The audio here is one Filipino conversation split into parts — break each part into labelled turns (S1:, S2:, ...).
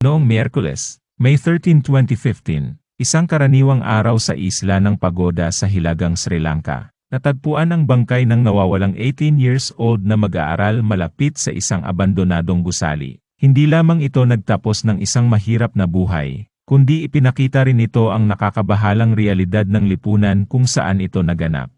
S1: Noong Miyerkules, May 13, 2015, isang karaniwang araw sa isla ng Pagoda sa Hilagang Sri Lanka, natagpuan ang bangkay ng nawawalang 18 years old na mag-aaral malapit sa isang abandonadong gusali. Hindi lamang ito nagtapos ng isang mahirap na buhay, kundi ipinakita rin ito ang nakakabahalang realidad ng lipunan kung saan ito naganap.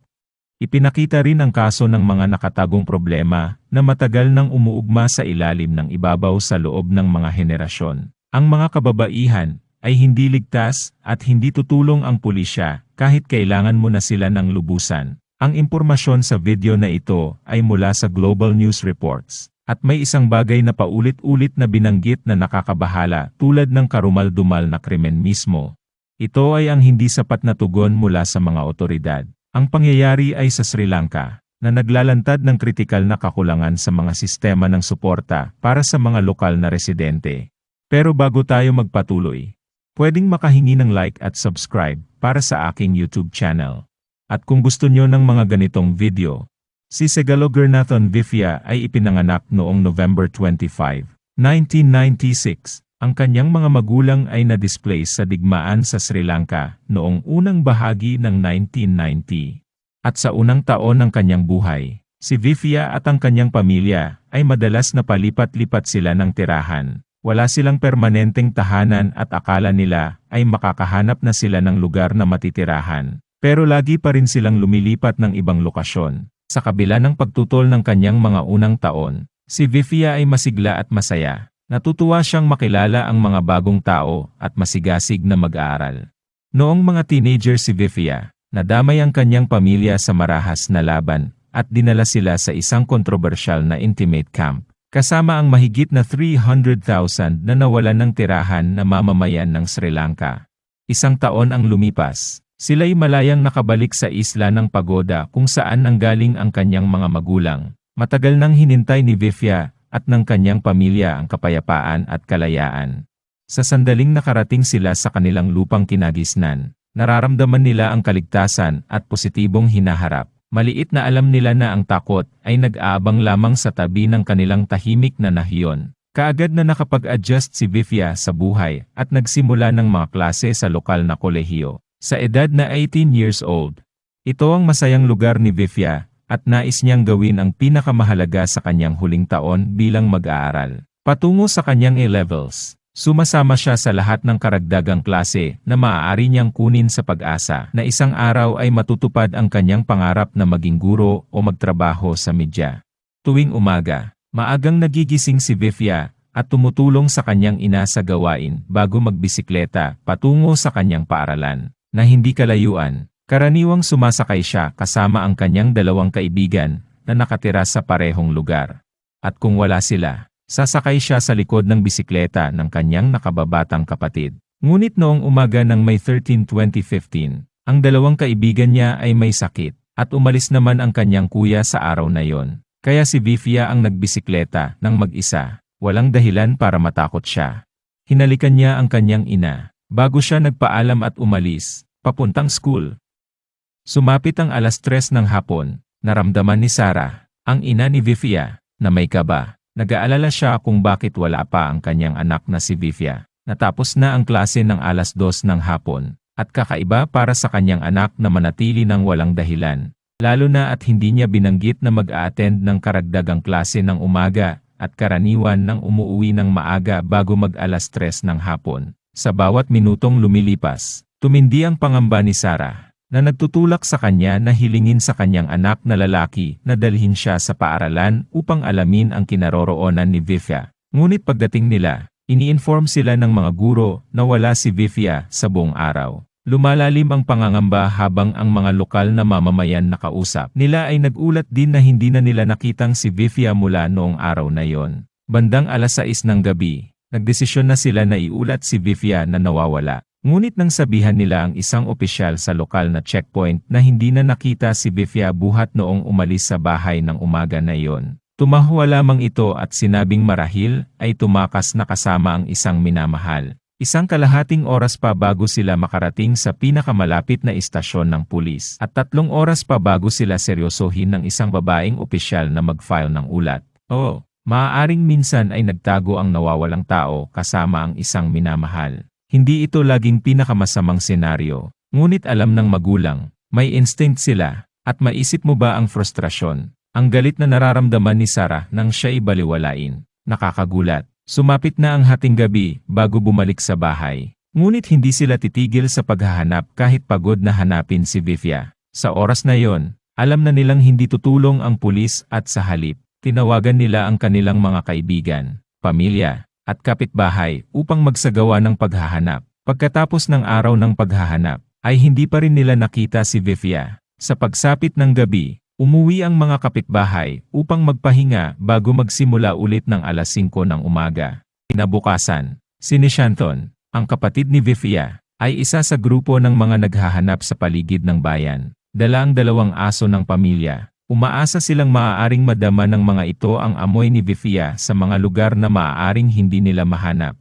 S1: Ipinakita rin ang kaso ng mga nakatagong problema na matagal nang umuugma sa ilalim ng ibabaw sa loob ng mga henerasyon. Ang mga kababaihan ay hindi ligtas at hindi tutulong ang pulisya kahit kailangan mo na sila ng lubusan. Ang impormasyon sa video na ito ay mula sa Global News Reports. At may isang bagay na paulit-ulit na binanggit na nakakabahala tulad ng karumal-dumal na krimen mismo. Ito ay ang hindi sapat na tugon mula sa mga otoridad. Ang pangyayari ay sa Sri Lanka, na naglalantad ng kritikal na kakulangan sa mga sistema ng suporta para sa mga lokal na residente. Pero bago tayo magpatuloy, pwedeng makahingi ng like at subscribe para sa aking YouTube channel. At kung gusto nyo ng mga ganitong video, si Segalo Gernathan Vifia ay ipinanganak noong November 25, 1996. Ang kanyang mga magulang ay na-displace sa digmaan sa Sri Lanka noong unang bahagi ng 1990. At sa unang taon ng kanyang buhay, si Vifia at ang kanyang pamilya ay madalas na palipat-lipat sila ng tirahan. Wala silang permanenteng tahanan at akala nila ay makakahanap na sila ng lugar na matitirahan. Pero lagi pa rin silang lumilipat ng ibang lokasyon. Sa kabila ng pagtutol ng kanyang mga unang taon, si Vifia ay masigla at masaya. Natutuwa siyang makilala ang mga bagong tao at masigasig na mag-aaral. Noong mga teenager si Vifia, nadamay ang kanyang pamilya sa marahas na laban at dinala sila sa isang kontrobersyal na intimate camp, kasama ang mahigit na 300,000 na nawalan ng tirahan na mamamayan ng Sri Lanka. Isang taon ang lumipas, sila'y malayang nakabalik sa isla ng Pagoda kung saan nanggaling ang kanyang mga magulang. Matagal nang hinintay ni Vifia at ng kanyang pamilya ang kapayapaan at kalayaan. Sa sandaling nakarating sila sa kanilang lupang kinagisnan, nararamdaman nila ang kaligtasan at positibong hinaharap. Maliit na alam nila na ang takot ay nag-aabang lamang sa tabi ng kanilang tahimik na nahiyon. Kaagad na nakapag-adjust si Vifia sa buhay at nagsimula ng mga klase sa lokal na kolehiyo. Sa edad na 18 years old, ito ang masayang lugar ni Vifia at nais niyang gawin ang pinakamahalaga sa kanyang huling taon bilang mag-aaral. Patungo sa kanyang A-levels, sumasama siya sa lahat ng karagdagang klase na maaari niyang kunin sa pag-asa na isang araw ay matutupad ang kanyang pangarap na maging guro o magtrabaho sa media. Tuwing umaga, maagang nagigising si Vifia at tumutulong sa kanyang ina sa gawain bago magbisikleta patungo sa kanyang paaralan, na hindi kalayuan, Karaniwang sumasakay siya kasama ang kanyang dalawang kaibigan na nakatira sa parehong lugar. At kung wala sila, sasakay siya sa likod ng bisikleta ng kanyang nakababatang kapatid. Ngunit noong umaga ng May 13, 2015, ang dalawang kaibigan niya ay may sakit at umalis naman ang kanyang kuya sa araw na yon. Kaya si Vifia ang nagbisikleta ng mag-isa, walang dahilan para matakot siya. Hinalikan niya ang kanyang ina, bago siya nagpaalam at umalis, papuntang school. Sumapit ang alas tres ng hapon, naramdaman ni Sarah, ang ina ni Vifia, na may kaba. Nag-aalala siya kung bakit wala pa ang kanyang anak na si Vifia. Natapos na ang klase ng alas dos ng hapon, at kakaiba para sa kanyang anak na manatili ng walang dahilan. Lalo na at hindi niya binanggit na mag-a-attend ng karagdagang klase ng umaga at karaniwan ng umuuwi ng maaga bago mag-alas tres ng hapon. Sa bawat minutong lumilipas, tumindi ang pangamba ni Sarah na nagtutulak sa kanya na hilingin sa kanyang anak na lalaki na dalhin siya sa paaralan upang alamin ang kinaroroonan ni Vifia. Ngunit pagdating nila, ini-inform sila ng mga guro na wala si Vifia sa buong araw. Lumalalim ang pangangamba habang ang mga lokal na mamamayan na kausap nila ay nagulat din na hindi na nila nakitang si Vifia mula noong araw na yon. Bandang alas 6 ng gabi, nagdesisyon na sila na iulat si Vifia na nawawala. Ngunit nang sabihan nila ang isang opisyal sa lokal na checkpoint na hindi na nakita si Bifia buhat noong umalis sa bahay ng umaga na iyon, tumahwa lamang ito at sinabing marahil ay tumakas na kasama ang isang minamahal. Isang kalahating oras pa bago sila makarating sa pinakamalapit na istasyon ng pulis at tatlong oras pa bago sila seryosohin ng isang babaeng opisyal na mag-file ng ulat. Oh, Maaaring minsan ay nagtago ang nawawalang tao kasama ang isang minamahal. Hindi ito laging pinakamasamang senaryo, ngunit alam ng magulang, may instinct sila, at maisip mo ba ang frustrasyon, ang galit na nararamdaman ni Sarah nang siya ibaliwalain. Nakakagulat. Sumapit na ang hating gabi bago bumalik sa bahay. Ngunit hindi sila titigil sa paghahanap kahit pagod na hanapin si Vivia. Sa oras na yon, alam na nilang hindi tutulong ang pulis at sa halip, tinawagan nila ang kanilang mga kaibigan, pamilya, at kapitbahay upang magsagawa ng paghahanap. Pagkatapos ng araw ng paghahanap, ay hindi pa rin nila nakita si Vivia. Sa pagsapit ng gabi, umuwi ang mga kapitbahay upang magpahinga bago magsimula ulit ng alas 5 ng umaga. Kinabukasan, si Nishanton, ang kapatid ni Vivia, ay isa sa grupo ng mga naghahanap sa paligid ng bayan. Dala ang dalawang aso ng pamilya. Umaasa silang maaaring madama ng mga ito ang amoy ni Vivia sa mga lugar na maaaring hindi nila mahanap.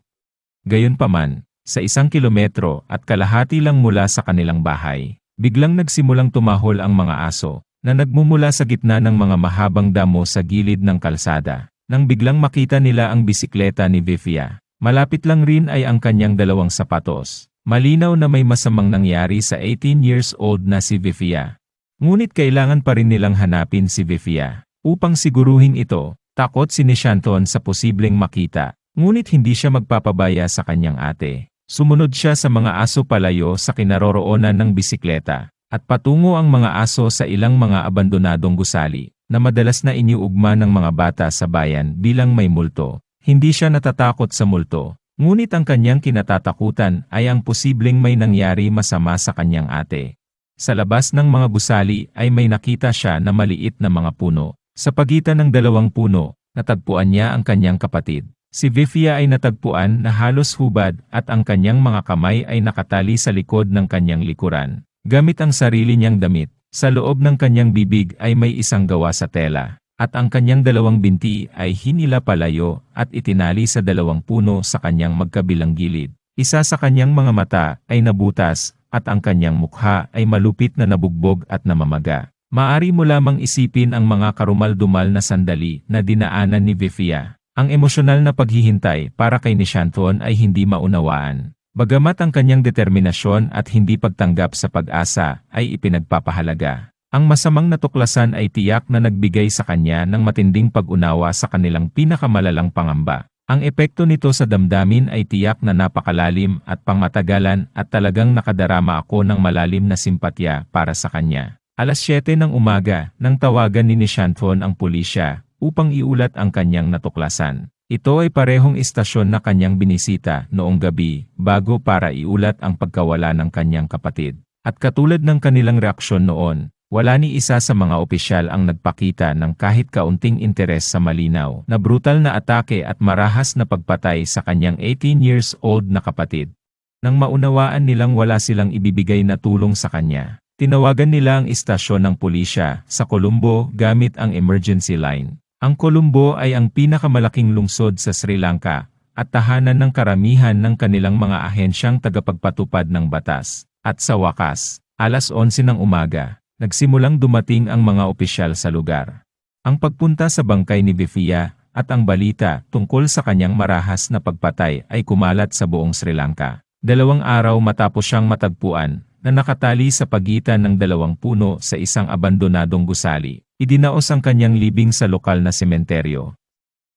S1: Gayunpaman, sa isang kilometro at kalahati lang mula sa kanilang bahay, biglang nagsimulang tumahol ang mga aso, na nagmumula sa gitna ng mga mahabang damo sa gilid ng kalsada. Nang biglang makita nila ang bisikleta ni Vivia, malapit lang rin ay ang kanyang dalawang sapatos. Malinaw na may masamang nangyari sa 18 years old na si Vivia. Ngunit kailangan pa rin nilang hanapin si Vivia. Upang siguruhin ito, takot si Nishanton sa posibleng makita, ngunit hindi siya magpapabaya sa kanyang ate. Sumunod siya sa mga aso palayo sa kinaroroonan ng bisikleta, at patungo ang mga aso sa ilang mga abandonadong gusali, na madalas na iniugma ng mga bata sa bayan bilang may multo. Hindi siya natatakot sa multo, ngunit ang kanyang kinatatakutan ay ang posibleng may nangyari masama sa kanyang ate. Sa labas ng mga gusali ay may nakita siya na maliit na mga puno. Sa pagitan ng dalawang puno, natagpuan niya ang kanyang kapatid. Si Vivia ay natagpuan na halos hubad at ang kanyang mga kamay ay nakatali sa likod ng kanyang likuran. Gamit ang sarili niyang damit, sa loob ng kanyang bibig ay may isang gawa sa tela, at ang kanyang dalawang binti ay hinila palayo at itinali sa dalawang puno sa kanyang magkabilang gilid. Isa sa kanyang mga mata ay nabutas, at ang kanyang mukha ay malupit na nabugbog at namamaga. Maari mo lamang isipin ang mga karumal-dumal na sandali na dinaanan ni Vivia. Ang emosyonal na paghihintay para kay Nishanton ay hindi maunawaan. Bagamat ang kanyang determinasyon at hindi pagtanggap sa pag-asa ay ipinagpapahalaga. Ang masamang natuklasan ay tiyak na nagbigay sa kanya ng matinding pag-unawa sa kanilang pinakamalalang pangamba. Ang epekto nito sa damdamin ay tiyak na napakalalim at pangmatagalan at talagang nakadarama ako ng malalim na simpatya para sa kanya. Alas 7 ng umaga, nang tawagan ni Nishanton ang pulisya, upang iulat ang kanyang natuklasan. Ito ay parehong istasyon na kanyang binisita noong gabi, bago para iulat ang pagkawala ng kanyang kapatid. At katulad ng kanilang reaksyon noon, wala ni isa sa mga opisyal ang nagpakita ng kahit kaunting interes sa malinaw na brutal na atake at marahas na pagpatay sa kanyang 18 years old na kapatid. Nang maunawaan nilang wala silang ibibigay na tulong sa kanya, Tinawagan nila ang istasyon ng pulisya sa Colombo gamit ang emergency line. Ang Colombo ay ang pinakamalaking lungsod sa Sri Lanka at tahanan ng karamihan ng kanilang mga ahensyang tagapagpatupad ng batas. At sa wakas, alas 11 ng umaga, nagsimulang dumating ang mga opisyal sa lugar. Ang pagpunta sa bangkay ni Vivia at ang balita tungkol sa kanyang marahas na pagpatay ay kumalat sa buong Sri Lanka. Dalawang araw matapos siyang matagpuan, na nakatali sa pagitan ng dalawang puno sa isang abandonadong gusali. Idinaos ang kanyang libing sa lokal na sementeryo.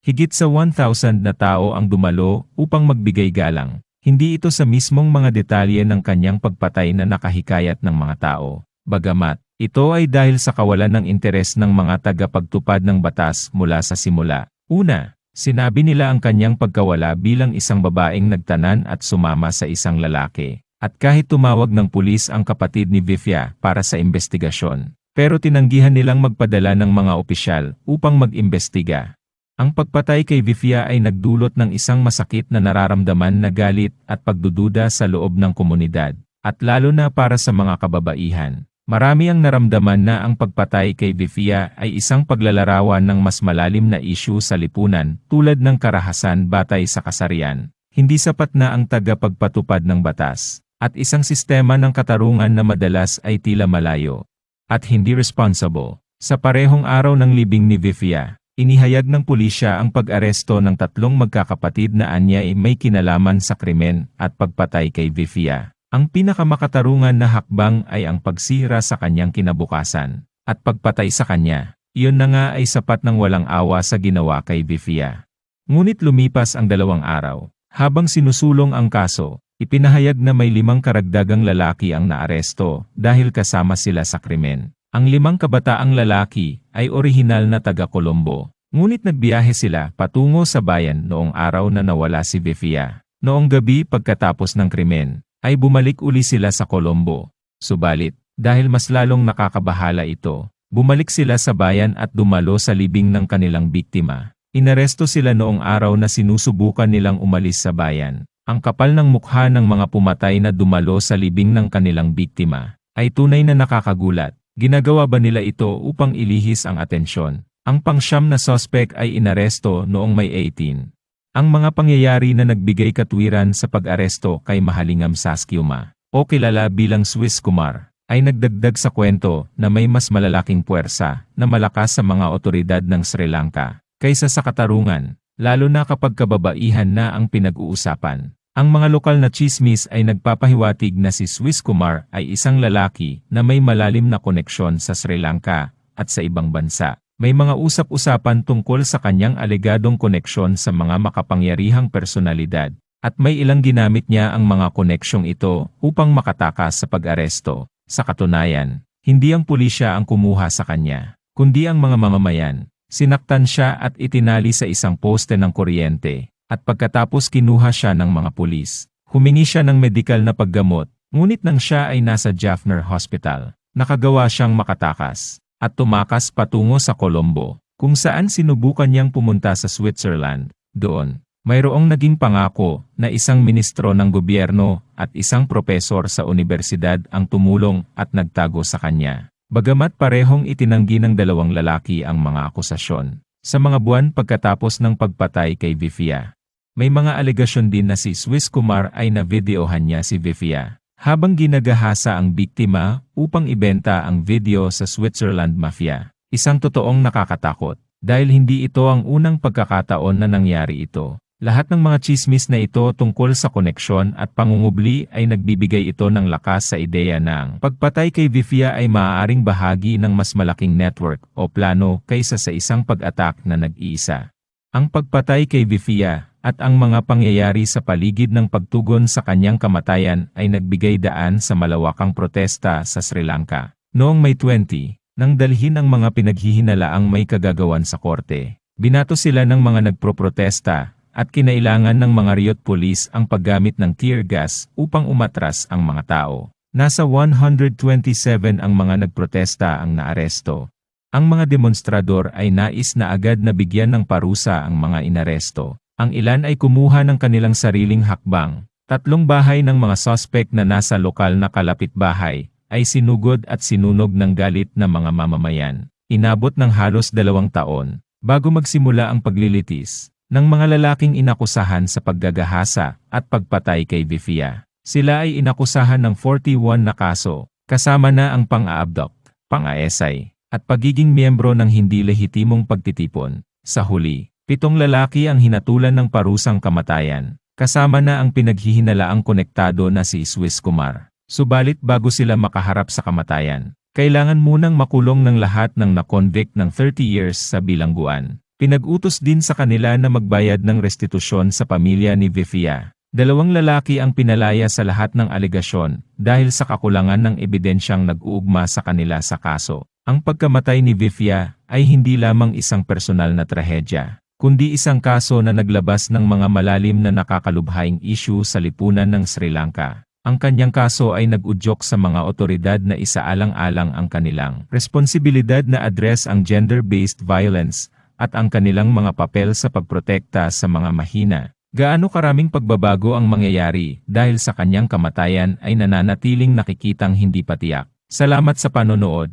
S1: Higit sa 1,000 na tao ang dumalo upang magbigay galang. Hindi ito sa mismong mga detalye ng kanyang pagpatay na nakahikayat ng mga tao. Bagamat, ito ay dahil sa kawalan ng interes ng mga tagapagtupad ng batas mula sa simula. Una, sinabi nila ang kanyang pagkawala bilang isang babaeng nagtanan at sumama sa isang lalaki. At kahit tumawag ng pulis ang kapatid ni Vivia para sa investigasyon, pero tinanggihan nilang magpadala ng mga opisyal upang mag-imbestiga. Ang pagpatay kay Vivia ay nagdulot ng isang masakit na nararamdaman na galit at pagdududa sa loob ng komunidad, at lalo na para sa mga kababaihan. Marami ang naramdaman na ang pagpatay kay Vivia ay isang paglalarawan ng mas malalim na isyu sa lipunan tulad ng karahasan batay sa kasarian. Hindi sapat na ang tagapagpatupad ng batas at isang sistema ng katarungan na madalas ay tila malayo, at hindi responsible. Sa parehong araw ng libing ni Vivia, Inihayag ng pulisya ang pag-aresto ng tatlong magkakapatid na anya ay may kinalaman sa krimen at pagpatay kay Vifia. Ang pinakamakatarungan na hakbang ay ang pagsira sa kanyang kinabukasan at pagpatay sa kanya. Iyon na nga ay sapat ng walang awa sa ginawa kay Vifia. Ngunit lumipas ang dalawang araw. Habang sinusulong ang kaso, ipinahayag na may limang karagdagang lalaki ang naaresto dahil kasama sila sa krimen. Ang limang kabataang lalaki ay orihinal na taga Colombo. Ngunit nagbiyahe sila patungo sa bayan noong araw na nawala si Vifia. Noong gabi pagkatapos ng krimen, ay bumalik uli sila sa Colombo. Subalit, dahil mas lalong nakakabahala ito, bumalik sila sa bayan at dumalo sa libing ng kanilang biktima. Inaresto sila noong araw na sinusubukan nilang umalis sa bayan. Ang kapal ng mukha ng mga pumatay na dumalo sa libing ng kanilang biktima ay tunay na nakakagulat. Ginagawa ba nila ito upang ilihis ang atensyon? Ang pangsyam na sospek ay inaresto noong May 18. Ang mga pangyayari na nagbigay katwiran sa pag-aresto kay Mahalingam Saskiuma, o kilala bilang Swiss Kumar, ay nagdagdag sa kwento na may mas malalaking puwersa na malakas sa mga otoridad ng Sri Lanka kaysa sa katarungan, lalo na kapag kababaihan na ang pinag-uusapan. Ang mga lokal na chismis ay nagpapahiwatig na si Swiss Kumar ay isang lalaki na may malalim na koneksyon sa Sri Lanka at sa ibang bansa. May mga usap-usapan tungkol sa kanyang alegadong koneksyon sa mga makapangyarihang personalidad, at may ilang ginamit niya ang mga koneksyong ito upang makatakas sa pag-aresto. Sa katunayan, hindi ang pulisya ang kumuha sa kanya, kundi ang mga mamamayan. Sinaktan siya at itinali sa isang poste ng kuryente, at pagkatapos kinuha siya ng mga pulis. Humingi siya ng medikal na paggamot, ngunit nang siya ay nasa Jaffner Hospital, nakagawa siyang makatakas at tumakas patungo sa Colombo, kung saan sinubukan niyang pumunta sa Switzerland. Doon, mayroong naging pangako na isang ministro ng gobyerno at isang propesor sa universidad ang tumulong at nagtago sa kanya. Bagamat parehong itinanggi ng dalawang lalaki ang mga akusasyon, sa mga buwan pagkatapos ng pagpatay kay Vifia. May mga alegasyon din na si Swiss Kumar ay na-videohan niya si Vifia habang ginagahasa ang biktima upang ibenta ang video sa Switzerland Mafia. Isang totoong nakakatakot, dahil hindi ito ang unang pagkakataon na nangyari ito. Lahat ng mga chismis na ito tungkol sa koneksyon at pangungubli ay nagbibigay ito ng lakas sa ideya ng pagpatay kay Vifia ay maaaring bahagi ng mas malaking network o plano kaysa sa isang pag-atak na nag-iisa. Ang pagpatay kay Vifia at ang mga pangyayari sa paligid ng pagtugon sa kanyang kamatayan ay nagbigay daan sa malawakang protesta sa Sri Lanka. Noong May 20, nang dalhin ang mga pinaghihinalaang may kagagawan sa korte, binato sila ng mga nagproprotesta at kinailangan ng mga riot police ang paggamit ng tear gas upang umatras ang mga tao. Nasa 127 ang mga nagprotesta ang naaresto. Ang mga demonstrador ay nais na agad na bigyan ng parusa ang mga inaresto. Ang ilan ay kumuha ng kanilang sariling hakbang. Tatlong bahay ng mga suspect na nasa lokal na kalapit bahay ay sinugod at sinunog ng galit ng mga mamamayan. Inabot ng halos dalawang taon bago magsimula ang paglilitis ng mga lalaking inakusahan sa paggagahasa at pagpatay kay Vifia. Sila ay inakusahan ng 41 na kaso, kasama na ang pang-aabduct, pang-aesay, at pagiging miyembro ng hindi lehitimong pagtitipon. Sa huli, Pitong lalaki ang hinatulan ng parusang kamatayan, kasama na ang pinaghihinalaang konektado na si Swiss Kumar. Subalit bago sila makaharap sa kamatayan, kailangan munang makulong ng lahat ng na-convict ng 30 years sa bilangguan. Pinag-utos din sa kanila na magbayad ng restitusyon sa pamilya ni Vifia. Dalawang lalaki ang pinalaya sa lahat ng alegasyon dahil sa kakulangan ng ebidensyang nag-uugma sa kanila sa kaso. Ang pagkamatay ni Vifia ay hindi lamang isang personal na trahedya kundi isang kaso na naglabas ng mga malalim na nakakalubhaing issue sa lipunan ng Sri Lanka. Ang kanyang kaso ay nag-udyok sa mga otoridad na isaalang-alang ang kanilang responsibilidad na address ang gender-based violence at ang kanilang mga papel sa pagprotekta sa mga mahina. Gaano karaming pagbabago ang mangyayari dahil sa kanyang kamatayan ay nananatiling nakikitang hindi patiyak. Salamat sa panonood.